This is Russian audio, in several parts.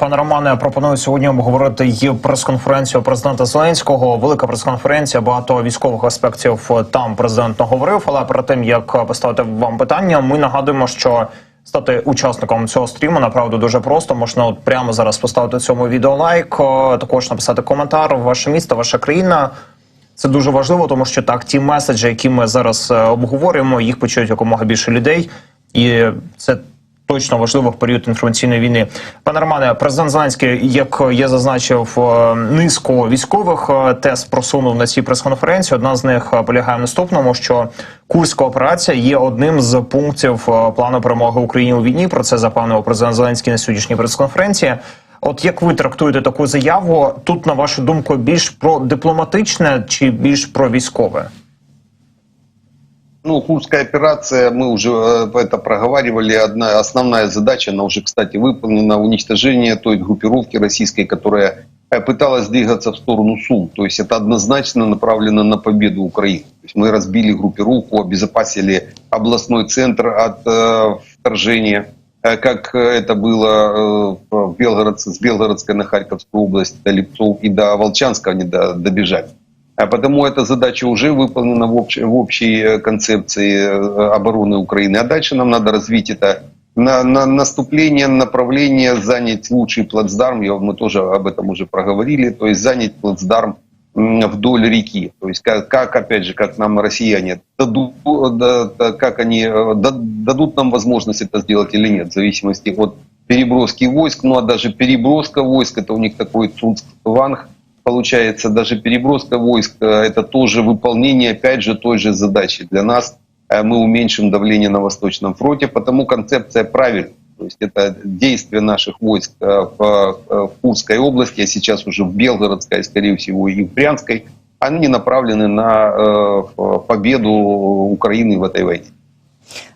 Пане Романе, пропоную сьогодні обговорити і прес-конференцію президента Зеленського. Велика прес-конференція, багато військових аспектів там президент наговорив. Але перед тим як поставити вам питання, ми нагадуємо, що стати учасником цього стріму направду дуже просто. Можна от прямо зараз поставити цьому відео лайк, е, також написати коментар. Ваше місто, ваша країна. Це дуже важливо, тому що так ті меседжі, які ми зараз е, обговорюємо, їх почують якомога більше людей, і це точно важливо в період інформаційної війни. Пане Романе, президент Зеленський, як я зазначив, е, низку військових е, тез просунув на цій прес-конференції. Одна з них е, полягає в наступному, що курська операція є одним з пунктів плану перемоги України у війні. Про це запевнив президент Зеленський на сьогоднішній прес-конференції. От як ви трактуєте таку заяву? Тут, на вашу думку, більш про дипломатичне чи більш про військове? Ну, Курская операция, мы уже э, это проговаривали, одна основная задача, она уже, кстати, выполнена, уничтожение той группировки российской, которая э, пыталась двигаться в сторону Сум. То есть это однозначно направлено на победу Украины. То есть мы разбили группировку, обезопасили областной центр от э, вторжения, э, как это было в Белгород, с Белгородской на Харьковскую область, до Липцов и до Волчанска они до- добежать. А потому эта задача уже выполнена в общей, в общей э, концепции э, обороны Украины. А дальше нам надо развить это на, на наступление, направление, занять лучший плацдарм. Я, мы тоже об этом уже проговорили. То есть занять плацдарм вдоль реки. То есть как, как опять же, как нам россияне дадут, да, как они э, да- дадут нам возможность это сделать или нет, в зависимости от переброски войск. Ну а даже переброска войск, это у них такой цунцванг, получается, даже переброска войск, э, это тоже выполнение, опять же, той же задачи. Для нас э, мы уменьшим давление на Восточном фронте, потому концепция правильная. То есть это действия наших войск э, в, э, в Курской области, а сейчас уже в Белгородской, скорее всего, и в Брянской, они направлены на э, в победу Украины в этой войне.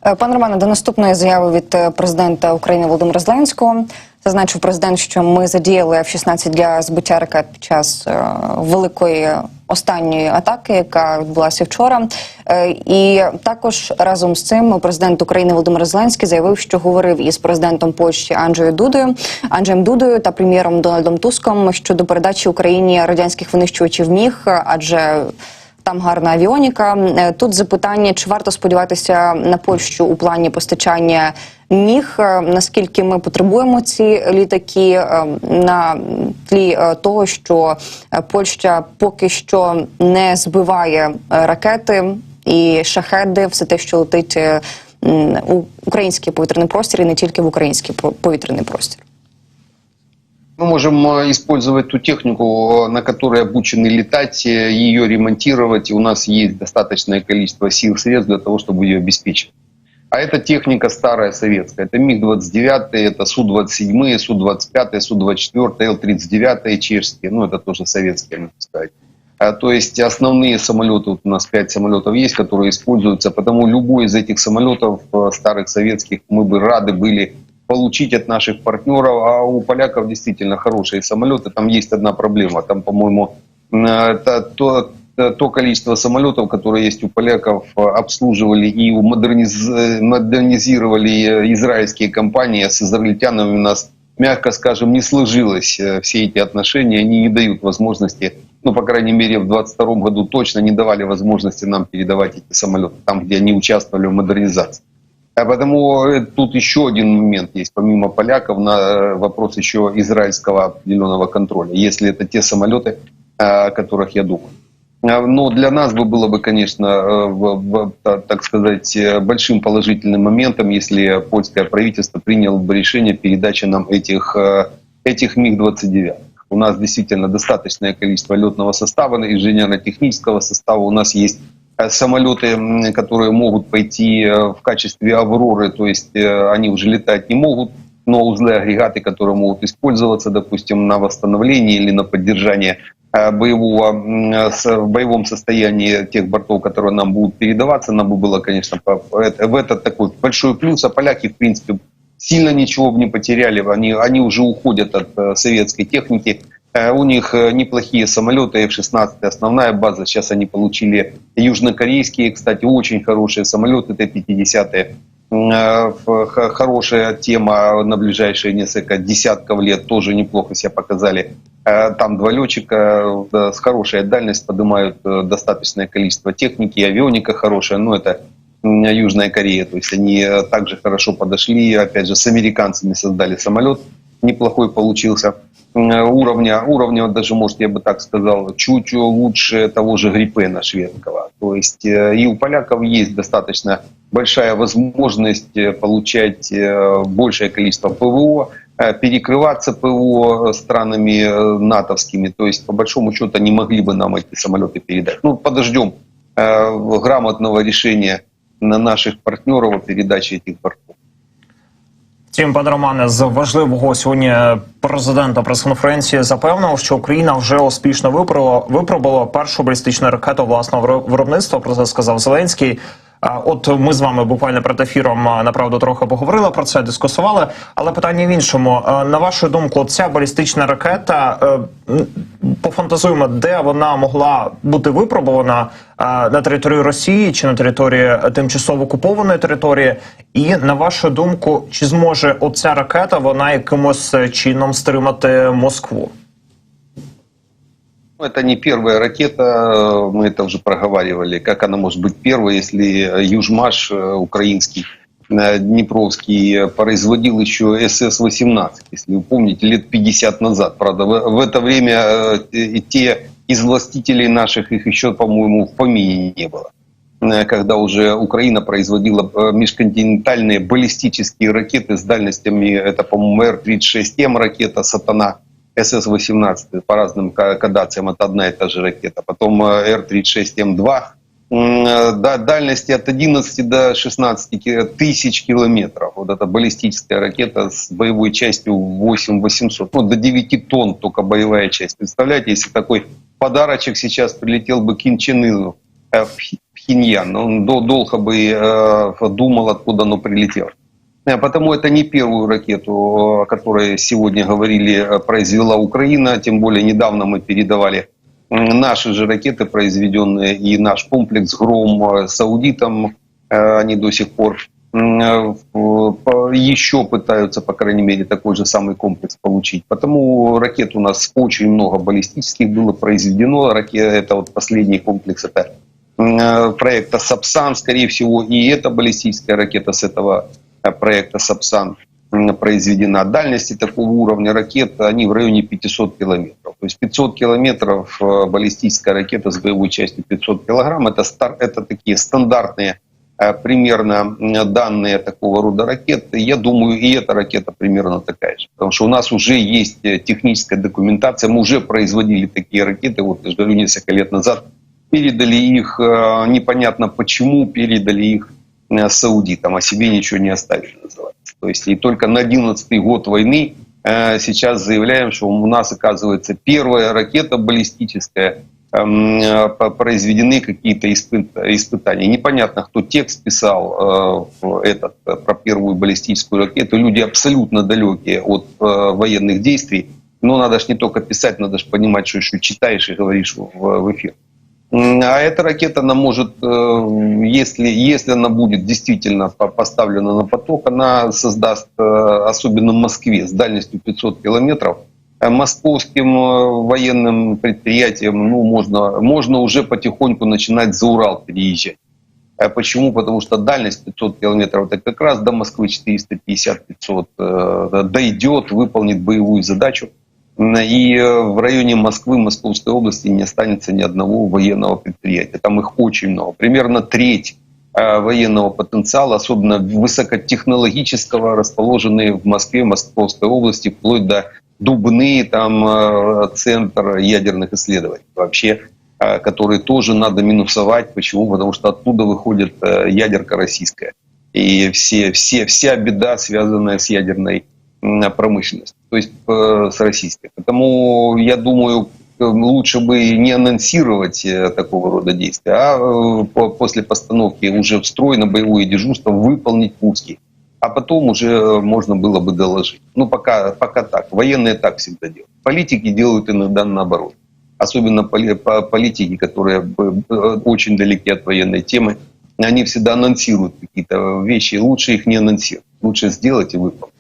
Е, Пане Романе, до наступної заяви від е, президента України Володимира Зеленського Зазначив президент, що ми задіяли F-16 для збиття ракет під час е, великої останньої атаки, яка відбулася вчора. Е, і також разом з цим президент України Володимир Зеленський заявив, що говорив із президентом Польщі Анджею Дудою, Анджеєм Дудою та прем'єром Дональдом Туском щодо передачі Україні радянських винищувачів міг, адже там гарна авіоніка. Е, Тут запитання: чи варто сподіватися на Польщу у плані постачання міг? Е, Наскільки ми потребуємо ці літаки е, на тлі того, що Польща поки що не збиває ракети і шахеди, все те, що летить у український повітряний простір, і не тільки в український по- повітряний простір. Мы можем э, использовать ту технику, э, на которой обучены летать, э, ее ремонтировать. У нас есть достаточное количество сил средств для того, чтобы ее обеспечить. А эта техника старая советская. Это МиГ-29, это Су-27, Су-25, Су-24, Л-39 чешские. Ну, это тоже советские, можно сказать. А, То есть основные самолеты, вот у нас пять самолетов есть, которые используются. Потому любой из этих самолетов старых советских мы бы рады были получить от наших партнеров. А у поляков действительно хорошие самолеты. Там есть одна проблема. Там, по-моему, м, это то, то количество самолетов, которые есть у поляков, э, обслуживали и модерниз- э, модернизировали э, израильские компании. А С израильтянами у нас, мягко скажем, не сложилось э, все эти отношения. Они не дают возможности, ну, по крайней мере, в 2022 году точно не давали возможности нам передавать эти самолеты там, где они участвовали в модернизации. А потому э, тут еще один момент есть, помимо поляков, на э, вопрос еще израильского определенного контроля, если это те самолеты, э, о которых я думаю. А, Но для нас бы было бы, конечно, так сказать, большим положительным моментом, если польское правительство приняло бы решение передачи нам этих, этих МиГ-29. У нас действительно достаточное количество летного состава, инженерно-технического состава. У нас есть самолеты, м, которые могут пойти э, в качестве «Авроры», то есть э, они уже летать не могут, но узлы, агрегаты, которые могут использоваться, допустим, на восстановление или на поддержание э, боевого, в боевом состоянии тех бортов, которые нам будут передаваться, нам бы было, конечно, в этот такой большой плюс, а поляки, в принципе, сильно ничего бы не потеряли, они, они уже уходят от э, советской техники, Э, У них э, неплохие самолеты F-16, основная база. Сейчас они получили южнокорейские, кстати, очень хорошие самолеты Т-50. Э, Хорошая тема на ближайшие несколько десятков лет тоже неплохо себя показали. Э, Там два летчика э, с хорошей дальность поднимают э, достаточное количество техники, авионика хорошая, но это Южная Корея. То есть они э, также хорошо подошли, опять же, с американцами создали самолет, неплохой получился. М, Уровня, уровня, даже, может, я бы так сказал, чуть лучше того же Гриппена шведского. То есть э, и у поляков есть достаточно большая возможность э, получать э, большее количество ПВО, э, перекрываться ПВО странами э, натовскими. То есть, по большому счету, они могли бы нам эти самолеты передать. Ну, подождем э, грамотного решения на наших партнеров о передаче этих бортов. Втім, пане Романе, з важливого сьогодні президента прес-конференції запевнив, що Україна вже успішно випробувала, першу балістичну ракету власного виробництва. Про це сказав Зеленський. От ми з вами буквально перед ефіром направду трохи поговорили про це, дискусували. Але питання в іншому. На вашу думку, ця балістична ракета е, пофантазуємо, де вона могла бути випробувана на території Росії чи на території тимчасово окупованої території. І на вашу думку, чи зможе оця ракета вона якимось е, чином стримати Москву? Ну, Это не первая ракета, э, мы это уже проговаривали, как она может быть первой, если э, Южмаш э, украинский, Днепровский производил еще СС-18, если вы помните, лет 50 назад. Правда, в, это время те из властителей наших их еще, по-моему, в помине не было когда уже Украина производила межконтинентальные баллистические ракеты с дальностями, это, по-моему, Р-36М ракета «Сатана», СС-18 по разным ка- кадациям, это одна и та же ракета. Потом э, Р-36М2, М, э, да, дальности от 11 до 16 ки- тысяч километров. Вот это баллистическая ракета с боевой частью 8800, ну, до 9 тонн только боевая часть. Представляете, если такой подарочек сейчас прилетел бы Ким Чен Ыну, э, в Пхеньян, он до- долго бы думал, откуда оно прилетело. Э, Потому это не первую ракету, о которой сегодня говорили, э, произвела Украина. Тем более недавно мы передавали наши же ракеты, произведенные, и наш комплекс «Гром» э, саудитам. Они до сих пор еще пытаются, по крайней мере, такой же самый комплекс получить. Потому ракет у нас очень много баллистических было произведено. Раке- Это вот последний комплекс, это проекта «Сапсан», скорее всего, и эта баллистическая ракета с этого проекта «Сапсан» произведена. Дальности такого уровня ракет, они в районе 500 километров. То есть 500 километров э, баллистическая ракета с боевой частью 500 килограмм. Это, стар- это такие стандартные э, примерно данные такого рода ракет. Я думаю, и эта ракета примерно такая же. Потому что у нас уже есть э, техническая документация, мы уже производили такие ракеты, вот, я говорю, несколько лет назад, передали их, э, непонятно почему, передали их э, саудитам, о себе ничего не оставили, называется. То есть и только на 11 год войны э, сейчас заявляем, что у нас, оказывается, первая ракета баллистическая, эм, э, произведены какие-то испы- испытания. Непонятно, кто текст писал э, этот, э, про первую баллистическую ракету. Люди абсолютно далекие от э, военных действий. Но надо же не только писать, надо же понимать, что еще читаешь и говоришь в эфир. А эта ракета, она может, э, если, если она будет действительно по- поставлена на поток, она создаст, э, особенно в Москве, с дальностью 500 километров, э, московским военным предприятиям ну, можно, можно уже потихоньку начинать за Урал переезжать. А Почему? Потому что дальность 500 километров, это как раз до Москвы 450-500 э, дойдет, выполнит боевую задачу. И э, в районе Москвы, Московской области не останется ни одного военного предприятия. Там их очень много. Примерно треть э, военного потенциала, особенно высокотехнологического, расположенные в Москве, Московской области, вплоть до Дубны, там э, центр ядерных исследований. Вообще которые тоже надо минусовать. Почему? Потому что оттуда выходит ядерка российская. И все, все, вся беда, связанная с ядерной м, промышленностью, то есть э, с российской. Поэтому я думаю, э, лучше бы не анонсировать э, такого рода действия, а по- после постановки уже в строй на боевое дежурство выполнить пуски. А потом уже можно было бы доложить. Ну, пока, пока так. Военные так всегда делают. Политики делают иногда наоборот особенно поли- по- политики, которые очень далеки от военной темы, они всегда анонсируют какие-то вещи, лучше их не анонсировать. Лучше сделать и выполнить.